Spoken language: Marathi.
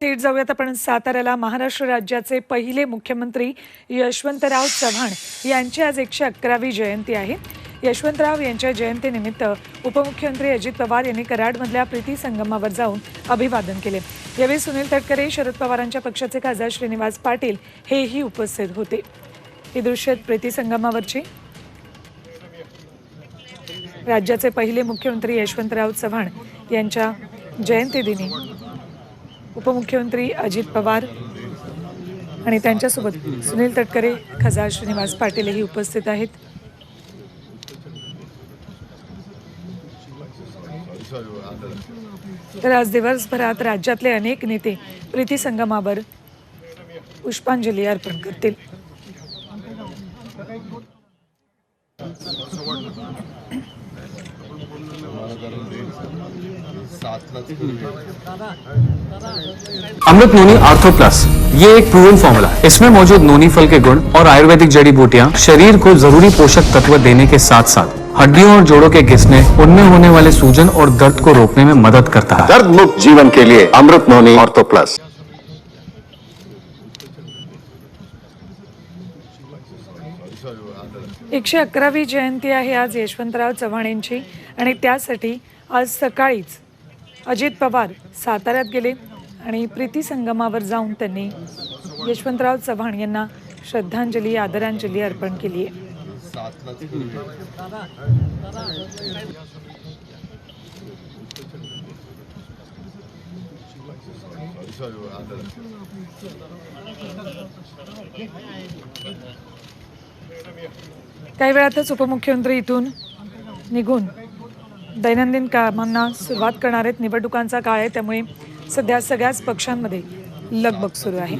थेट जाऊयात आपण साताऱ्याला. महाराष्ट्र राज्याचे पहिले मुख्यमंत्री यशवंतराव चव्हाण यांची आज एकशे अकरावी जयंती आहे. यशवंतराव यांच्या जयंतीनिमित्त उपमुख्यमंत्री अजित पवार यांनी कराडमधल्या प्रीती संगमावर जाऊन अभिवादन केले. यावेळी सुनील तटकरे शरद पवारांच्या पक्षाचे खासदार श्रीनिवास पाटील हेही उपस्थित होते. ही दृश्य प्रीती संगमावरची. राज्याचे पहिले मुख्यमंत्री यशवंतराव चव्हाण यांच्या जयंतीदिनी उपमुख्यमंत्री अजित पवार आणि त्यांच्यासोबत सुनील तटकरे खासदार श्रीनिवास पाटीलही उपस्थित आहेत. तर आज दिवसभरात राज्यातले अनेक नेते प्रीती संगमावर पुष्पांजली अर्पण करतील. अमृत नोनी आर्थो प्लस ये एक प्रूवन फॉर्मूला है। इसमें मौजूद नोनी फल के गुण और आयुर्वेदिक जड़ी बूटियां शरीर को जरूरी पोषक तत्व देने के साथ साथ हड्डियों और जोड़ों के घिसने उनमें होने वाले सूजन और दर्द को रोकने में मदद करता है। दर्द मुक्त जीवन के लिए अमृत नोनी ऑर्थो प्लस एकशे अकरावी जयंती आहे आज यशवंतराव चव्हाण यांची आणि त्यासाठी आज सकाळीच अजित पवार साताऱ्यात गेले आणि प्रीती संगमावर जाऊन त्यांनी यशवंतराव चव्हाण यांना श्रद्धांजली आदरांजली अर्पण केली आहे. काही वेळातच उपमुख्यमंत्री इथून निघून दैनंदिन कामांना सुरुवात करणार आहेत. निवडणुकांचा काळ आहे त्यामुळे सध्या सगळ्याच पक्षांमध्ये लगबग सुरू आहे.